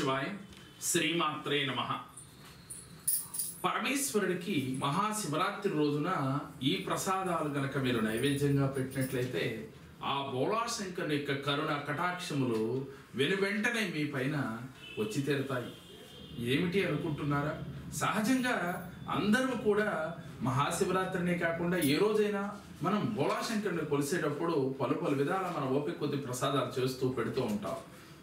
శివాయ శ్రీమాత్రే నమ. పరమేశ్వరుడికి మహాశివరాత్రి రోజున ఈ ప్రసాదాలు గనక మీరు నైవేద్యంగా పెట్టినట్లయితే ఆ బోళాశంకరుని యొక్క కరుణ కటాక్షములు వెను వెంటనే మీ పైన వచ్చి తీరుతాయి. ఏమిటి అనుకుంటున్నారా? సహజంగా అందరూ కూడా మహాశివరాత్రినే కాకుండా ఏ రోజైనా మనం బోళాశంకరుని కొలిసేటప్పుడు పలు పలు విధాల మన ఓపిక కొద్ది ప్రసాదాలు చేస్తూ పెడుతూ ఉంటాం.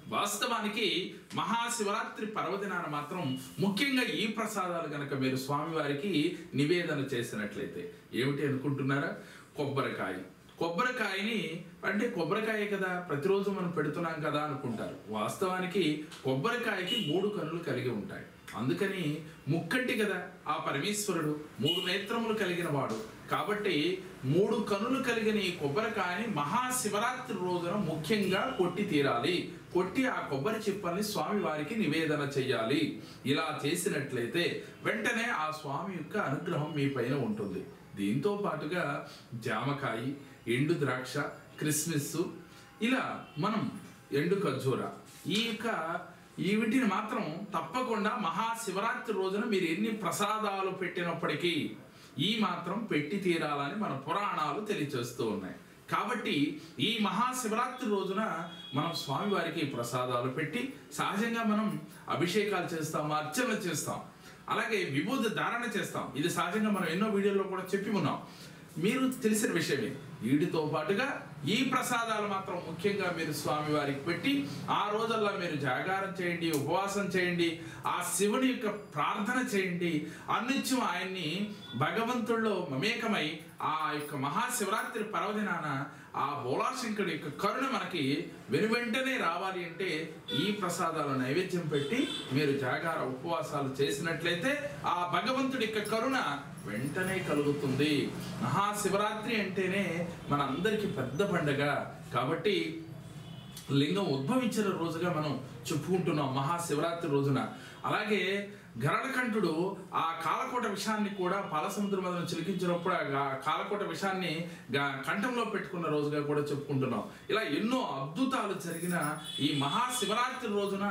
వాస్తవానికి మహాశివరాత్రి పర్వదినాన మాత్రం ముఖ్యంగా ఈ ప్రసాదాలు కనుక మీరు స్వామివారికి నివేదన చేసినట్లయితే ఏమిటి అనుకుంటున్నారా? కొబ్బరికాయ. కొబ్బరికాయని అంటే కొబ్బరికాయ కదా ప్రతిరోజు మనం పెడుతున్నాం కదా అనుకుంటారు. వాస్తవానికి కొబ్బరికాయకి మూడు కన్నులు కలిగి ఉంటాయి. అందుకని ముక్కంటి కదా ఆ పరమేశ్వరుడు మూడు నేత్రములు కలిగిన వాడు. కాబట్టి మూడు కనులు కలిగిన ఈ కొబ్బరికాయని మహాశివరాత్రి రోజున ముఖ్యంగా కొట్టి తీరాలి. కొట్టి ఆ కొబ్బరి చిప్పల్ని స్వామి వారికి నివేదన చెయ్యాలి. ఇలా చేసినట్లయితే వెంటనే ఆ స్వామి యొక్క అనుగ్రహం మీ పైన ఉంటుంది. దీంతో పాటుగా జామకాయ ఎండు ద్రాక్ష క్రిస్మస్ ఇలా మనం ఎండు ఖర్జూర ఈ యొక్క ఈ వీటిని మాత్రం తప్పకుండా మహాశివరాత్రి రోజున మీరు ఎన్ని ప్రసాదాలు పెట్టినప్పటికీ ఈ మాత్రం పెట్టి తీరాలని మన పురాణాలు తెలియచేస్తూ ఉన్నాయి. కాబట్టి ఈ మహాశివరాత్రి రోజున మనం స్వామివారికి ప్రసాదాలు పెట్టి సహజంగా మనం అభిషేకాలు చేస్తాం అర్చనలు చేస్తాం. అలాగే విభూతి ధారణ చేస్తాం. ఇది సహజంగా మనం ఎన్నో వీడియోల్లో కూడా చెప్పి ఉన్నాం. మీరు తెలిసిన విషయమే వీటితో పాటుగా ఈ ప్రసాదాలు మాత్రం ముఖ్యంగా మీరు స్వామి వారికి పెట్టి ఆ రోజుల్లో మీరు జాగారం చేయండి ఉపవాసం చేయండి ఆ శివుని యొక్క ప్రార్థన చేయండి. అన్నిత్యం ఆయన్ని భగవంతుల్లో మమేకమై ఆ యొక్క మహాశివరాత్రి పర్వదినాన ఆ భోళాశంకుడి యొక్క కరుణ మనకి వెను వెంటనే రావాలి అంటే ఈ ప్రసాదాలు నైవేద్యం పెట్టి మీరు జాగార ఉపవాసాలు చేసినట్లయితే ఆ భగవంతుడి యొక్క కరుణ వెంటనే కలుగుతుంది. మహాశివరాత్రి అంటేనే మనందరికీ పెద్ద పండగ. కాబట్టి లింగం ఉద్భవించిన రోజుగా మనం చెప్పుకుంటున్నాం మహాశివరాత్రి రోజున. అలాగే గరడకంఠుడు ఆ కాలకోట విషాన్ని కూడా పాలసముద్రం మీద చిలికించినప్పుడు ఆ కాలకోట విషాన్ని కంఠంలో పెట్టుకున్న రోజుగా కూడా చెప్పుకుంటున్నాం. ఇలా ఎన్నో అద్భుతాలు జరిగిన ఈ మహాశివరాత్రి రోజున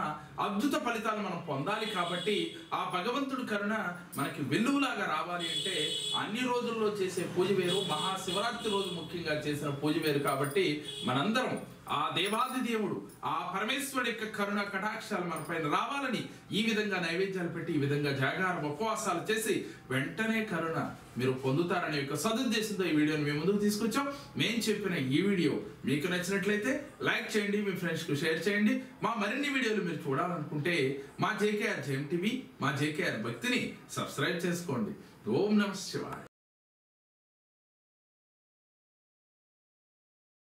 అద్భుత ఫలితాలు మనం పొందాలి కాబట్టి ఆ భగవంతుడి కరుణ మనకి వెల్లువలాగా రావాలి అంటే అన్ని రోజుల్లో చేసే పూజ వేరు మహాశివరాత్రి రోజు ముఖ్యంగా చేసిన పూజ వేరు కాబట్టి మనందరం ఆ దేవాది దేవుడు ఆ పరమేశ్వరుడి యొక్క కరుణ కటాక్షాలు మన పైన రావాలని ఈ విధంగా నైవేద్యాలు పెట్టి ఈ విధంగా జాగారం ఉపవాసాలు చేసి వెంటనే కరుణ మీరు పొందుతారనే యొక్క సదుద్దేశంతో ఈ వీడియోని మేము ముందుకు తీసుకొచ్చాం. మేము చెప్పిన ఈ వీడియో మీకు నచ్చినట్లయితే లైక్ చేయండి మీ ఫ్రెండ్స్కు షేర్ చేయండి. మా మరిన్ని వీడియోలు మీరు చూడాలనుకుంటే మా జేకేఆర్ జేఎం టీవీ మా జేకేఆర్ భక్తిని సబ్స్క్రైబ్ చేసుకోండి. ఓం నమ శివాయ.